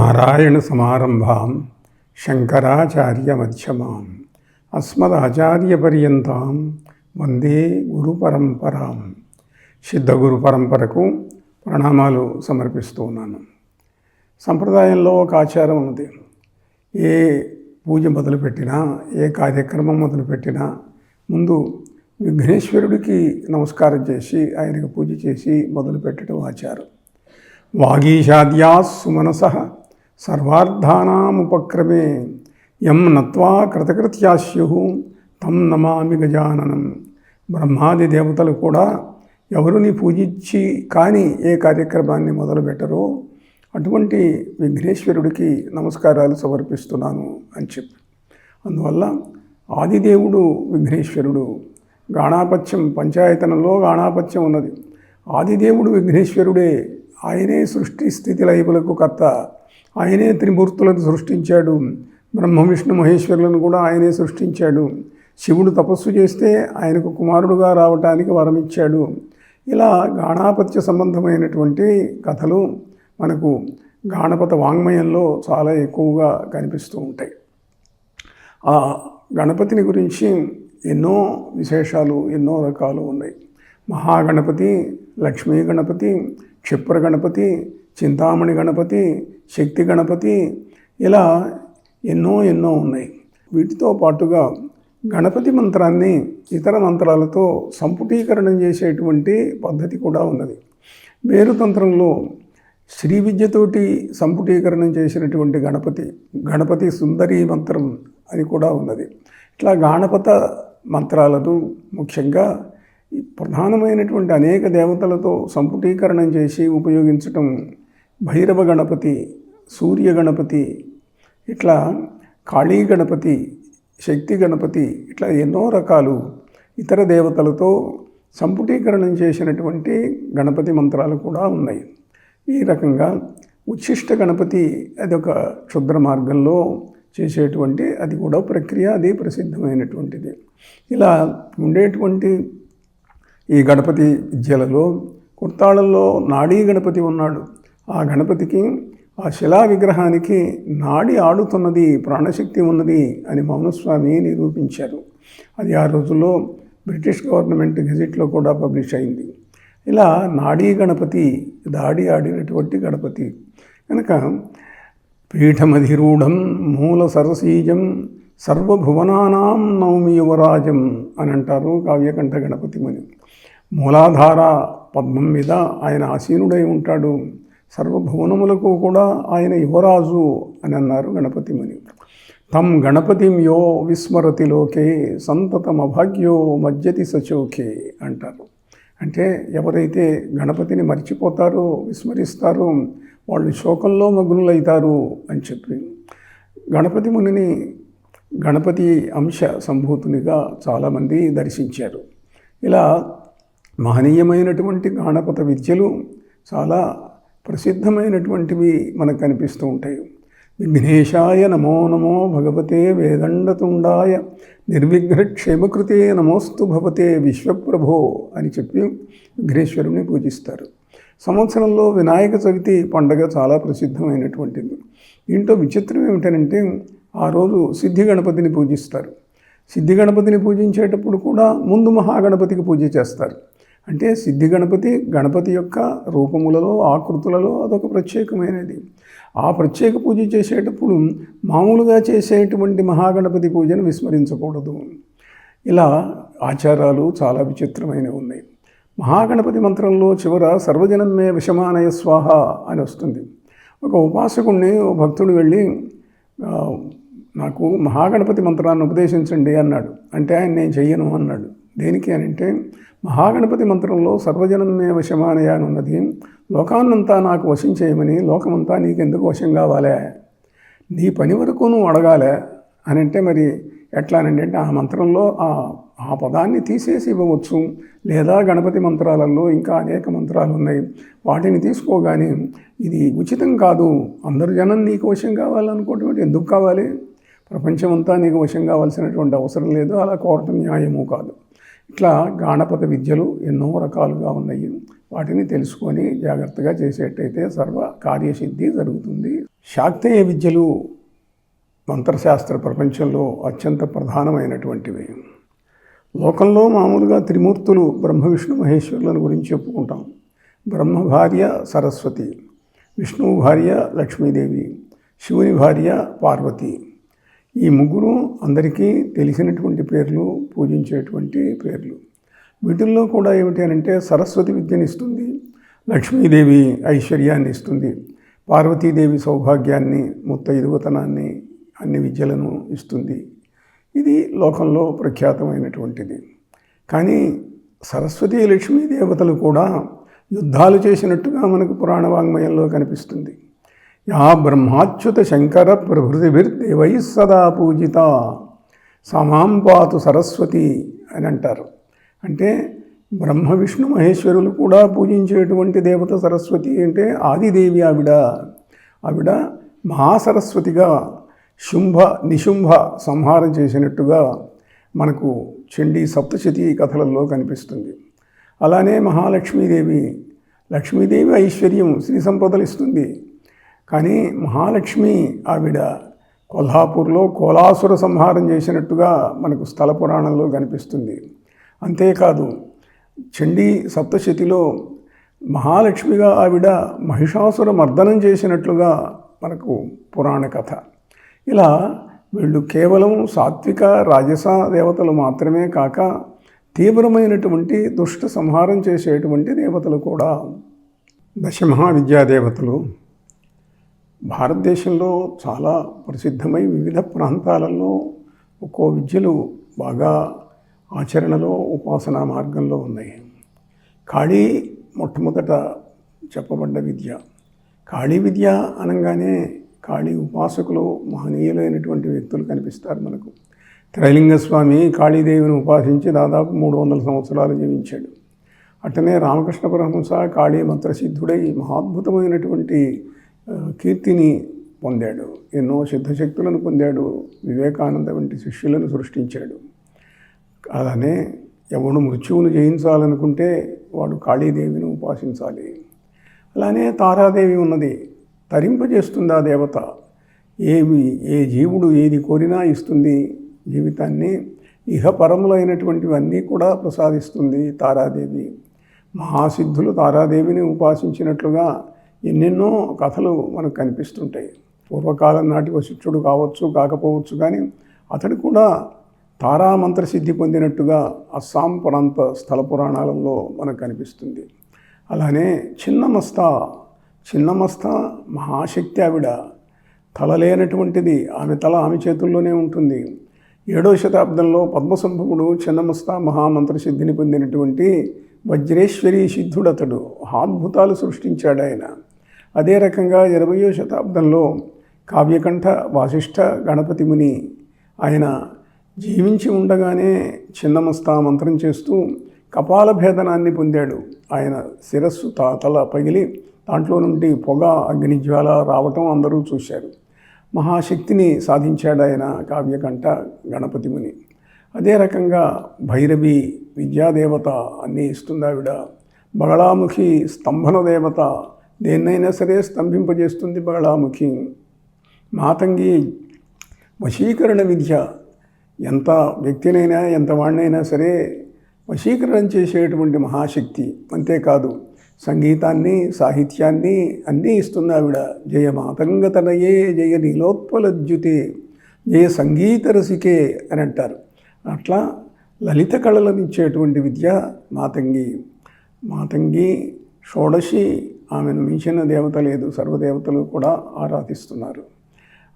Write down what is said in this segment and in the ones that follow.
నారాయణ సమారంభాం శంకరాచార్యమధ్యమాం అస్మదాచార్యపర్యంతం వందే గురు పరంపరాం. సిద్ధగురు పరంపరకు ప్రణామాలు సమర్పిస్తూ ఉన్నాను. సంప్రదాయంలో ఒక ఆచారం ఉంది. ఏ పూజ మొదలుపెట్టినా ఏ కార్యక్రమం మొదలుపెట్టినా ముందు విఘ్నేశ్వరుడికి నమస్కారం చేసి ఆయనకు పూజ చేసి మొదలుపెట్టడం ఆచారం. వాగీషాద్యా సుమనస సర్వార్థానాముపక్రమే యం నత్వా కృతకృత్యాస్యు తం నమామి గజాననం. బ్రహ్మాది దేవతలు కూడా ఎవరిని పూజించి కానీ ఏ కార్యక్రమాన్ని మొదలుపెట్టరో అటువంటి విఘ్నేశ్వరుడికి నమస్కారాలు సమర్పిస్తున్నాను అని చెప్పి. అందువల్ల ఆదిదేవుడు విఘ్నేశ్వరుడు. గాణాపత్యం పంచాయతనంలో గాణాపత్యం ఉన్నది. ఆదిదేవుడు విఘ్నేశ్వరుడే ఆయనే సృష్టి స్థితి లయములకు కర్త. ఆయనే త్రిమూర్తులను సృష్టించాడు. బ్రహ్మ విష్ణు మహేశ్వరులను కూడా ఆయనే సృష్టించాడు. శివుడు తపస్సు చేస్తే ఆయనకు కుమారుడుగా రావటానికి వరమిచ్చాడు. ఇలా గాణాపత్య సంబంధమైనటువంటి కథలు మనకు గాణపత వాంగ్మయంలో చాలా ఎక్కువగా కనిపిస్తూ ఉంటాయి. ఆ గణపతిని గురించి ఎన్నో విశేషాలు ఎన్నో రకాలు ఉన్నాయి. మహాగణపతి లక్ష్మీ గణపతి క్షిప్ర గణపతి చింతామణి గణపతి శక్తి గణపతి ఇలా ఎన్నో ఎన్నో ఉన్నాయి. వీటితో పాటుగా గణపతి మంత్రాన్ని ఇతర మంత్రాలతో సంపుటీకరణం చేసేటువంటి పద్ధతి కూడా ఉన్నది. మేరుతంత్రంలో శ్రీ విద్యతోటి సంపుటీకరణం చేసినటువంటి గణపతి గణపతి సుందరి మంత్రం అని కూడా ఉన్నది. ఇట్లా గాణపత మంత్రాలను ముఖ్యంగా ప్రధానమైనటువంటి అనేక దేవతలతో సంపుటీకరణం చేసి ఉపయోగించటం భైరవ గణపతి సూర్య గణపతి ఇట్లా కాళీ గణపతి శక్తి గణపతి ఇట్లా ఎన్నో రకాలు ఇతర దేవతలతో సంపుటీకరణం చేసినటువంటి గణపతి మంత్రాలు కూడా ఉన్నాయి. ఈ రకంగా ఉచ్ఛిష్ట గణపతి అది ఒక క్షుద్ర మార్గంలో చేసేటువంటి అది కూడా ప్రక్రియ అది ప్రసిద్ధమైనటువంటిది. ఇలా ఉండేటువంటి ఈ గణపతి విద్యలలో కుర్తాళల్లో నాడీ గణపతి ఉన్నాడు. ఆ గణపతికి ఆ శిలా విగ్రహానికి నాడి ఆడుతున్నది ప్రాణశక్తి ఉన్నది అని మౌనస్వామి నిరూపించారు. అది ఆ రోజుల్లో బ్రిటిష్ గవర్నమెంట్ గెజిట్లో కూడా పబ్లిష్ అయింది. ఇలా నాడీ గణపతి దాడి ఆడినటువంటి గణపతి. కనుక పీఠమధిరూఢం మూల సరసీజం సర్వభువనానాం నవమి యువరాజం అని అంటారు కావ్యకంఠ గణపతి ముని. మూలాధార పద్మం మీద ఆయన ఆసీనుడై ఉంటాడు. సర్వభువనములకు కూడా ఆయన యువరాజు అని అన్నారు గణపతి ముని. తం గణపతిం యో విస్మరతి లోకే సంతతం అభాగ్యో మజ్జతి సచోకే అంటారు. అంటే ఎవరైతే గణపతిని మర్చిపోతారో విస్మరిస్తారో వాళ్ళు శోకంలో మగ్నులవుతారు అని చెప్పి గణపతి మునిని గణపతి అంశ సంభూతునిగా చాలామంది దర్శించారు. ఇలా మహనీయమైనటువంటి గాణపత విద్యలు చాలా ప్రసిద్ధమైనటువంటివి మనకు కనిపిస్తూ ఉంటాయి. విఘ్నేశాయ నమో నమో భగవతే వేదండతుండాయ నిర్విఘ్నక్షేమకృతే నమోస్తు భవతే విశ్వప్రభో అని చెప్పి విఘ్నేశ్వరుని పూజిస్తారు. సంవత్సరంలో వినాయక చవితి పండగ చాలా ప్రసిద్ధమైనటువంటిది. దీంట్లో విచిత్రం ఏమిటంటే ఆ రోజు సిద్ధి గణపతిని పూజిస్తారు. సిద్ధి గణపతిని పూజించేటప్పుడు కూడా ముందు మహాగణపతికి పూజ చేస్తారు. అంటే సిద్ధి గణపతి గణపతి యొక్క రూపములలో ఆకృతులలో అదొక ప్రత్యేకమైనది. ఆ ప్రత్యేక పూజ చేసేటప్పుడు మామూలుగా చేసేటువంటి మహాగణపతి పూజను విస్మరించకూడదు. ఇలా ఆచారాలు చాలా విచిత్రమైనవి ఉన్నాయి. మహాగణపతి మంత్రంలో చివర సర్వజనమే విషమానయ స్వాహ అని వస్తుంది. ఒక ఉపాసకుడిని ఓ భక్తుడు వెళ్ళి నాకు మహాగణపతి మంత్రాన్ని ఉపదేశించండి అన్నాడు. అంటే ఆయన నేను చెయ్యను అన్నాడు. దేనికి అని అంటే మహాగణపతి మంత్రంలో సర్వజనమే వశమానయ అని ఉన్నది లోకాన్నంతా నాకు వశం చేయమని లోకమంతా నీకెందుకు వశం కావాలే? నీ పని వరకు నువ్వు అడగాలే? అని అంటే మరి ఎట్లా అని అంటే ఆ మంత్రంలో ఆ ఆ పదాన్ని తీసేసి ఇవ్వవచ్చు. లేదా గణపతి మంత్రాలలో ఇంకా అనేక మంత్రాలు ఉన్నాయి. వాటిని తీసుకోగానే ఇది ఉచితం కాదు. అందరు జనం నీకు వశం కావాలనుకోవటం ఎందుకు కావాలి? ప్రపంచమంతా నీకు వశం కావాల్సినటువంటి అవసరం లేదు. అలా కోరటం న్యాయము కాదు. ఇట్లా గాణపత విద్యలు ఎన్నో రకాలుగా ఉన్నాయి. వాటిని తెలుసుకొని జాగ్రత్తగా చేసేటైతే సర్వ కార్యసిద్ధి జరుగుతుంది. శాక్తేయ విద్యలు మంత్రశాస్త్ర ప్రపంచంలో అత్యంత ప్రధానమైనటువంటివి. లోకంలో మామూలుగా త్రిమూర్తులు బ్రహ్మ విష్ణు మహేశ్వరులను గురించి చెప్పుకుంటాం. బ్రహ్మ భార్య సరస్వతి విష్ణువు భార్య లక్ష్మీదేవి శివుని భార్య పార్వతి ఈ ముగ్గురు అందరికీ తెలిసినటువంటి పేర్లు పూజించేటువంటి పేర్లు. వీటిల్లో కూడా ఏమిటి అంటే సరస్వతి విద్యను ఇస్తుంది లక్ష్మీదేవి ఐశ్వర్యాన్ని ఇస్తుంది పార్వతీదేవి సౌభాగ్యాన్ని ముత్తైదువతనాన్ని అన్ని విద్యలను ఇస్తుంది. ఇది లోకంలో ప్రఖ్యాతమైనటువంటిది. కానీ సరస్వతి లక్ష్మీ దేవతలు కూడా యుద్ధాలు చేసినట్టుగా మనకు పురాణ వాంగ్మయంలో కనిపిస్తుంది. యా బ్రహ్మాచ్యుత శంకర ప్రభృతిభిర్దేవై సదా పూజిత. సమాం పాతు సరస్వతి అని అంటారు. అంటే బ్రహ్మ విష్ణు మహేశ్వరులు కూడా పూజించేటువంటి దేవత సరస్వతి అంటే ఆదిదేవి ఆవిడ. ఆవిడ మహాసరస్వతిగా శుంభ నిశుంభ సంహారం చేసినట్టుగా మనకు చండీ సప్తశతి కథలలో కనిపిస్తుంది. అలానే మహాలక్ష్మీదేవి లక్ష్మీదేవి ఐశ్వర్యం శ్రీ సంపదలు ఇస్తుంది. కానీ మహాలక్ష్మి ఆవిడ కొల్హాపూర్లో కోలాసుర సంహారం చేసినట్టుగా మనకు స్థల పురాణంలో కనిపిస్తుంది. అంతేకాదు చండీ సప్తశతిలో మహాలక్ష్మిగా ఆవిడ మహిషాసుర మర్దనం చేసినట్లుగా మనకు పురాణ కథ. ఇలా వీళ్ళు కేవలం సాత్విక రాజస దేవతలు మాత్రమే కాక తీవ్రమైనటువంటి దుష్ట సంహారం చేసేటువంటి దేవతలు కూడా. దశమహావిద్యా దేవతలు భారతదేశంలో చాలా ప్రసిద్ధమై వివిధ ప్రాంతాలలో ఒక్కో విద్యలు బాగా ఆచరణలో ఉపాసనా మార్గంలో ఉన్నాయి. కాళీ మొట్టమొదట చెప్పబడ్డ విద్య. కాళీ విద్య అనగానే కాళీ ఉపాసకులు మహనీయులైనటువంటి వ్యక్తులు కనిపిస్తారు మనకు. త్రైలింగ స్వామి కాళీదేవిని ఉపాసించి దాదాపు మూడు వందల సంవత్సరాలు జీవించాడు. అట్టనే రామకృష్ణ పరమహంస కాళీ మంత్రసిద్ధుడై మహాద్భుతమైనటువంటి కీర్తిని పొందాడు. ఎన్నో సిద్ధశక్తులను పొందాడు. వివేకానంద వంటి శిష్యులను సృష్టించాడు. అలానే ఎవడు మృత్యువును జయించాలనుకుంటే వాడు కాళీదేవిని ఉపాసించాలి. అలానే తారాదేవి ఉన్నది. తరింపజేస్తుంది ఆ దేవత? ఏమి ఏ జీవుడు ఏది కోరినా ఇస్తుంది జీవితాన్ని. ఇహపరములైనటువంటివన్నీ కూడా ప్రసాదిస్తుంది తారాదేవి. మహాసిద్ధులు తారాదేవిని ఉపాసించినట్లుగా ఎన్నెన్నో కథలు మనకు కనిపిస్తుంటాయి. పూర్వకాలం నాటి శిష్యుడు కావచ్చు కాకపోవచ్చు కానీ అతడు కూడా తారామంత్ర సిద్ధి పొందినట్టుగా అస్సాం ప్రాంత స్థల పురాణాలలో మనకు కనిపిస్తుంది. అలానే చిన్నమస్త చిన్నమస్త మహాశక్తి ఆవిడ తల లేనటువంటిది ఆమె తల ఆమె చేతుల్లోనే ఉంటుంది. ఏడో శతాబ్దంలో పద్మసంభవుడు చిన్నమస్త మహామంత్ర సిద్ధిని పొందినటువంటి వజ్రేశ్వరి సిద్ధుడతడు. అద్భుతాలు సృష్టించాడు ఆయన. అదే రకంగా ఇరవయో శతాబ్దంలో కావ్యకంఠ వాసిష్ఠ గణపతి ముని ఆయన జీవించి ఉండగానే చిన్నమస్తా మంత్రం చేస్తూ కపాల భేదనాన్ని పొందాడు. ఆయన శిరస్సు తాతల పగిలి దాంట్లో నుండి పొగ అగ్నిజ్వాల రావటం అందరూ చూశారు. మహాశక్తిని సాధించాడు ఆయన కావ్యకంఠ గణపతి ముని. అదే రకంగా భైరవి విద్యాదేవత అన్నీ ఇస్తుంది ఆవిడ బగళాముఖి స్తంభన దేవత దేన్నైనా సరే స్తంభింపజేస్తుంది బగళాముఖి మాతంగి వశీకరణ విద్య. ఎంత వ్యక్తినైనా ఎంత వాడినైనా సరే వశీకరణం చేసేటువంటి మహాశక్తి. అంతేకాదు సంగీతాన్ని సాహిత్యాన్ని అన్నీ ఇస్తుంది ఆవిడ. జయ మాతంగతనయే జయ నీలోత్పలద్యుతే జయ సంగీత రసికే అని అంటారు. అట్లా లలిత కళలను ఇచ్చేటువంటి విద్య మాతంగి. మాతంగి షోడశి ఆమెను మించిన దేవత లేదు సర్వదేవతలు కూడా ఆరాధిస్తున్నారు.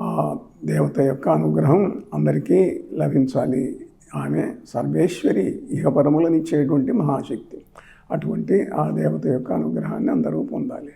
ఆ దేవత యొక్క అనుగ్రహం అందరికీ లభించాలి. ఆమె సర్వేశ్వరి ఇహపరములనిచ్చేటువంటి మహాశక్తి. అటువంటి ఆ దేవత యొక్క అనుగ్రహాన్ని అందరూ పొందాలి.